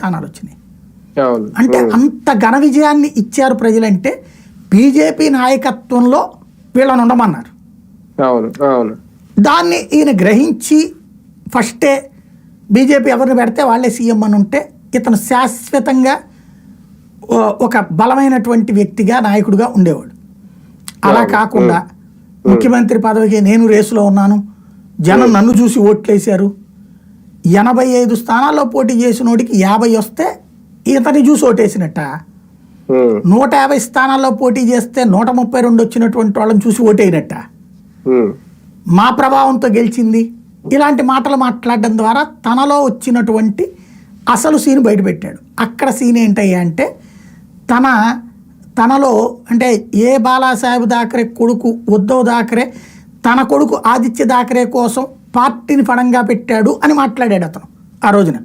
స్థానాలు వచ్చినాయి అంటే అంత ఘన విజయాన్ని ఇచ్చారు ప్రజలంటే బీజేపీ నాయకత్వంలో వీళ్ళని ఉండమన్నారు. దాన్ని ఈయన గ్రహించి ఫస్టే బీజేపీ ఎవరిని పెడితే వాళ్ళే సీఎం అని ఉంటే ఇతను శాశ్వతంగా ఒక బలమైనటువంటి వ్యక్తిగా నాయకుడిగా ఉండేవాడు. అలా కాకుండా ముఖ్యమంత్రి పదవికి నేను రేసులో ఉన్నాను. జనం నన్ను చూసి ఓట్లేశారు. ఎనభై ఐదు స్థానాల్లో పోటీ చేసినోడికి యాభై వస్తే ఇతని చూసి ఓటేసినట్ట. నూట యాభై స్థానాల్లో పోటీ చేస్తే నూట ముప్పై రెండు వచ్చినటువంటి వాళ్ళని చూసి ఓటేయినట్ట. ఉమ్, మా ప్రభావంతో గెలిచింది. ఇలాంటి మాటలు మాట్లాడడం ద్వారా తనలో వచ్చినటువంటి అసలు సీన్ బయటపెట్టాడు. అక్కడ సీన్ ఏంటయ్యా అంటే తన తనలో అంటే ఏ బాలాసాహెబ్ దాకరే కొడుకు ఉద్ధవ్ దాకరే తన కొడుకు ఆదిత్య దాకరే కోసం పార్టీని పడంగా పెట్టాడు అని మాట్లాడాడు అతను ఆ రోజున.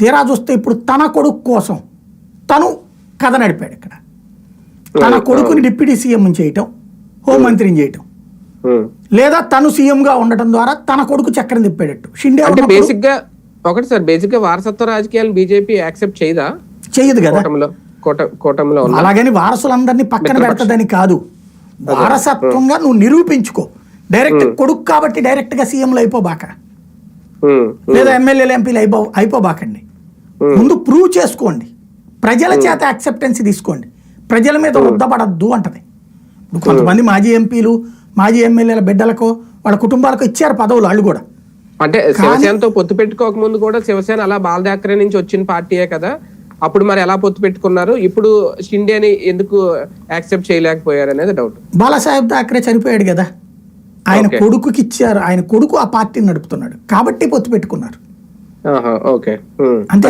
తీరా చూస్తే ఇప్పుడు తన కొడుకు కోసం తను కథ నడిపాడు ఇక్కడ. తన కొడుకుని డిప్యూటీ సీఎం చేయటం హోంమంత్రిని చేయటం. లేదా తను సీఎంగా ఉండటం ద్వారా తన కొడుకు చక్రం తిప్పాడట్టు. షిండే అంటే బేసిక్గా ఒకటి సార్ బేసిక్గా వారసత్వ రాజకీయాలు బీజేపీ యాక్సెప్ట్ చేయదా? చెయ్యదు కదా. కూటమిలో అలాగని వారసులందరినీ పక్కన పెడతదని కాదు. వారసత్వంగా నువ్వు నిరూపించుకో. డైరెక్ట్ కొడుకు కాబట్టి డైరెక్ట్గా సీఎంలు అయిపోబాక. లేదా ఎమ్మెల్యేలు ఎంపీలు అయిపో అయిపోబాకండి. ముందు ప్రూవ్ చేసుకోండి. ప్రజల చేత యాక్సెప్టెన్స్ తీసుకోండి. ప్రజల మీద రుద్దపడద్దు అంటది. ఇప్పుడు కొంతమంది మాజీ ఎంపీలు మాజీ ఎమ్మెల్యేల బిడ్డలకు వాళ్ళ కుటుంబాలకు ఇచ్చారు పదవులు వాళ్ళు కూడా. అంటే శివసేనతో పొత్తు పెట్టుకోక ముందు కూడా శివసేన అలా బాలదాకరే నుంచి వచ్చిన పార్టీయే కదా. అప్పుడు మరి ఎలా పొత్తు పెట్టుకున్నారు? ఇప్పుడు షిండేని ఎందుకు యాక్సెప్ట్ చేయలేకపోయారు అనేది డౌట్ బాలాసాహెబ్ థాకరే చనిపోయాడు కదా. ఆయన కొడుకుకి ఇచ్చారు. ఆయన కొడుకు ఆ పార్టీని నడుపుతున్నాడు. కాబట్టి పొత్తు పెట్టుకున్నారు. ఓకే అంతే